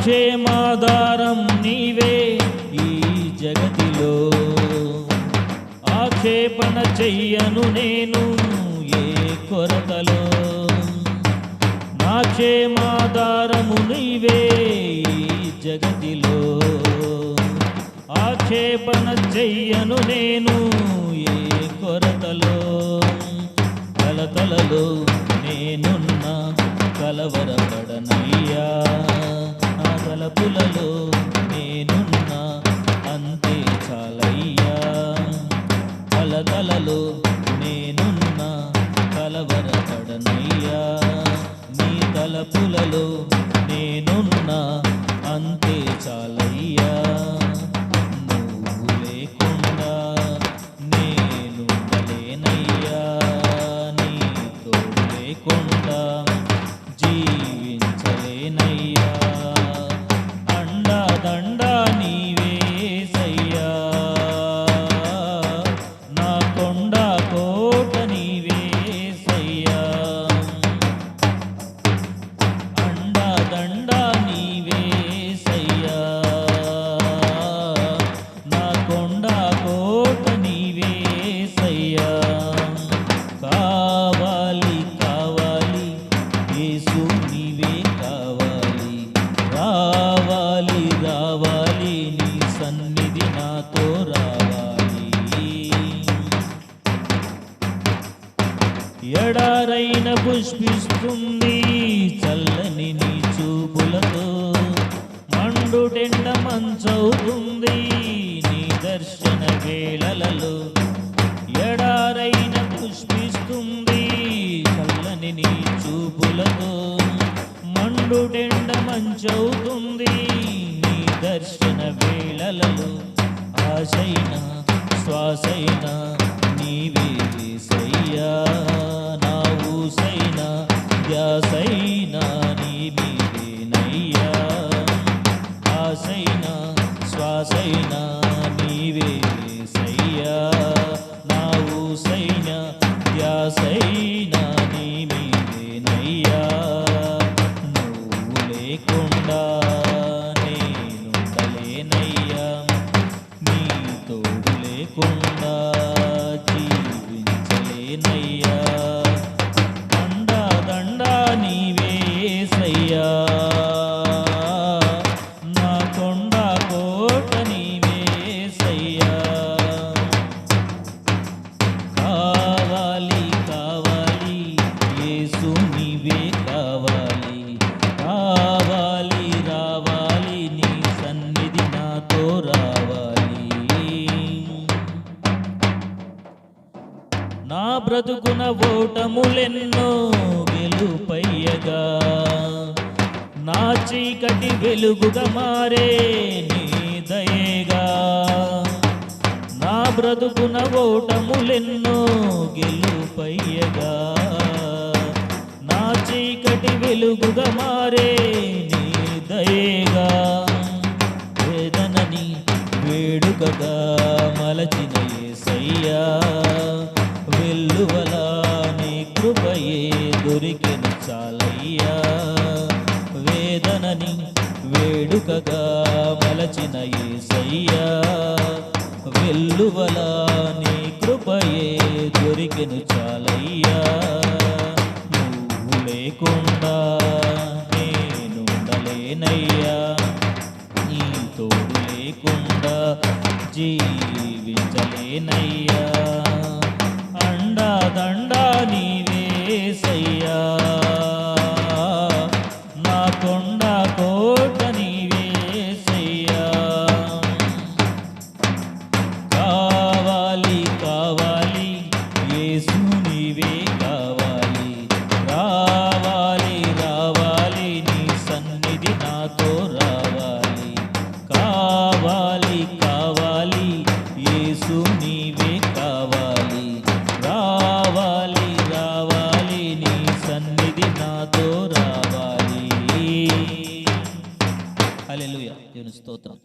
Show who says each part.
Speaker 1: నా క్షేమాధారం నీవే ఈ జగతిలో. ఆక్షేపణ చెయ్యను నేను ఏ కొరతలో. నా క్షేమాధారము నీవే ఈ జగతిలో. ఆక్షేపణ చెయ్యను నేను ఏ కొరతలో. కలతలలో నేనున్నా కలవరపడనై నా నేనున్నా అంతే చాలయ్యా. కలకలలో నేనున్నా కలవరపడనయ్యా. నీ తలపులలో ఎడారైన పుష్పిస్తుంది చల్లని నీ చూపులతో. మండుటెండ మంచవుతుంది నీ దర్శన వేళలలో. ఎడారైన పుష్పిస్తుంది చల్లని నీ చూపులతో. మండుటెండ మంచవుతుంది నీ దర్శన వేళలలో. ఆశైన శ్వాసైన నీవే సయ్యా లేకుండా జీవించలేనయ్యా. దండా దండా నీవేసయ్యా నా బ్రతుకున ఓటములెన్నో గెలుపయ్యగా. నా చీకటి వెలుగుగా మారే నీ దయేగా. నా బ్రతుకున ఓటములెన్నో గెలుపయ్యగా. నా చీకటి వెలుగుగా మారే నీ దయేగా. వేదనని వేడుకగా మలచిన యేసయ్యా వెల్లువలా నీ కృపయే దొరికిన చాలయ్యా. వేదనని వేడుకగా మలచిన ఏసయ్యా. వెల్లువలా నీ కృపయే దొరికెను చాలయ్యా. నువ్వు లేకుండా నేనుండలేనయ్యా నీ తోడు లేకుండా జీవించలేనయ్యా. దండ దండ నీవేసయ్యా నా కొండ కోట నీవేసయ్యా కావాలి కావాలి యేసు నీవే కావాలి. రావాలి రావాలి నీ సన్నిధి నాతో రావాలి. కావాలి కావాలి యేసు నీవే కావాలి. దేవుని స్తోత్రం.